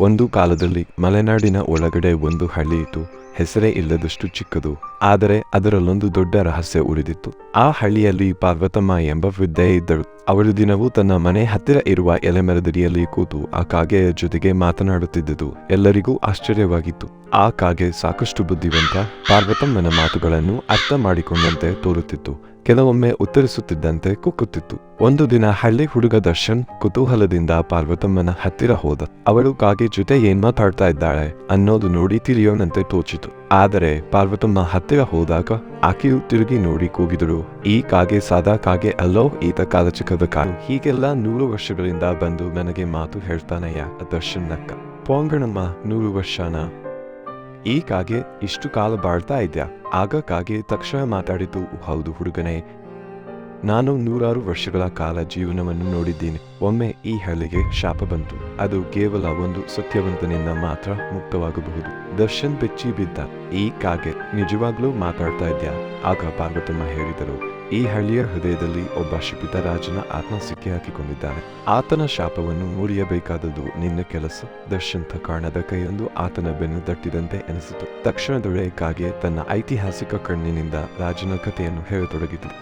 ಒಂದು ಕಾಲದಲ್ಲಿ ಮಲೆನಾಡಿನ ಒಳಗಡೆ ಒಂದು ಹಳ್ಳಿ ಇತ್ತು. ಹೆಸರೇ ಇಲ್ಲದಷ್ಟು ಚಿಕ್ಕದು. ಆದರೆ ಅದರಲ್ಲೊಂದು ದೊಡ್ಡ ರಹಸ್ಯ ಉಳಿದಿತ್ತು. ಆ ಹಳ್ಳಿಯಲ್ಲಿ ಪಾರ್ವತಮ್ಮ ಎಂಬ ವೃದ್ಧೆ ಇದ್ದಳು. ಅವಳು ದಿನವೂ ತನ್ನ ಮನೆ ಹತ್ತಿರ ಇರುವ ಎಲೆಮರದಡಿಯಲ್ಲಿ ಕೂತು ಆ ಕಾಗೆಯ ಜೊತೆಗೆ ಮಾತನಾಡುತ್ತಿದ್ದುದು ಎಲ್ಲರಿಗೂ ಆಶ್ಚರ್ಯವಾಗಿತ್ತು. ಆ ಕಾಗೆ ಸಾಕಷ್ಟು ಬುದ್ಧಿವಂತ ಪಾರ್ವತಮ್ಮನ ಮಾತುಗಳನ್ನು ಅರ್ಥ ಮಾಡಿಕೊಂಡಂತೆ ತೋರುತ್ತಿತ್ತು. ಕೆಲವೊಮ್ಮೆ ಉತ್ತರಿಸುತ್ತಿದ್ದಂತೆ ಕುಕ್ಕುತ್ತಿತ್ತು. ಒಂದು ದಿನ ಹಳ್ಳಿ ಹುಡುಗ ದರ್ಶನ್ ಕುತೂಹಲದಿಂದ ಪಾರ್ವತಮ್ಮನ ಹತ್ತಿರ ಹೋದ. ಅವಳು ಕಾಗೆ ಜೊತೆ ಏನ್ ಮಾತಾಡ್ತಾ ಇದ್ದಾಳೆ ಅನ್ನೋದು ನೋಡಿ ತಿಳಿಯೋನಂತೆ ತೋಚಿತು. ಆದರೆ ಪಾರ್ವತಮ್ಮ ಹತ್ತಿರ ಹೋದಾಗ ಆಕೆಯು ತಿರುಗಿ ನೋಡಿ ಕೂಗಿದಳು. ಈ ಕಾಗೆ ಸಾದಾ ಕಾಗೆ ಅಲ್ಲೋ, ಈತ ಕಾಲಚಕದ ಕಾಲು ಹೀಗೆಲ್ಲ ನೂರು ವರ್ಷಗಳಿಂದ ಬಂದು ನನಗೆ ಮಾತು ಹೇಳ್ತಾನಯ್ಯ, ದರ್ಶನಕ್ಕ. ಪೋಂಗಣಮ್ಮ, ನೂರು ವರ್ಷನ? ಈ ಕಾಗೆ ಇಷ್ಟು ಕಾಲ ಬಾಳ್ತಾ ಇದ್ಯಾ? ಆಗ ಕಾಗೆ ತಕ್ಷಣ ಮಾತಾಡಿತು, ಹೌದು ಹುಡುಗನೇ ನಾನು ನೂರಾರು ವರ್ಷಗಳ ಕಾಲ ಜೀವನವನ್ನು ನೋಡಿದ್ದೀನಿ. ಒಮ್ಮೆ ಈ ಹಳ್ಳಿಗೆ ಶಾಪ ಬಂತು. ಅದು ಕೇವಲ ಒಂದು ಸತ್ಯವಂತನಿಂದ ಮಾತ್ರ ಮುಕ್ತವಾಗಬಹುದು. ದರ್ಶನ್ ಬೆಚ್ಚಿ ಬಿದ್ದ. ಈ ಕಾಗೆ ನಿಜವಾಗ್ಲೂ ಮಾತಾಡ್ತಾ ಇದ್ಯಾ? ಆಗ ಪಾರ್ವತಮ್ಮ ಹೇಳಿದರು, ಈ ಹಳ್ಳಿಯ ಹೃದಯದಲ್ಲಿ ಒಬ್ಬ ಶಿಪಿತ ರಾಜನ ಆತ್ಮ ಸಿಕ್ಕಿ ಹಾಕಿಕೊಂಡಿದ್ದಾನೆ ಆತನ ಶಾಪವನ್ನು ಮುರಿಯಬೇಕಾದದ್ದು ನಿನ್ನ ಕೆಲಸ? ದರ್ಶನ್ ಕಾಣದ ಕೈಯೊಂದು ಆತನ ಬೆನ್ನು ತಟ್ಟಿದಂತೆ ಎನಿಸಿತು ತಕ್ಷಣದೊಳೆ ಕಾಗೆ ತನ್ನ ಐತಿಹಾಸಿಕ ಕಣ್ಣಿನಿಂದ ರಾಜನ ಕಥೆಯನ್ನು ಹೇಳತೊಡಗಿತು.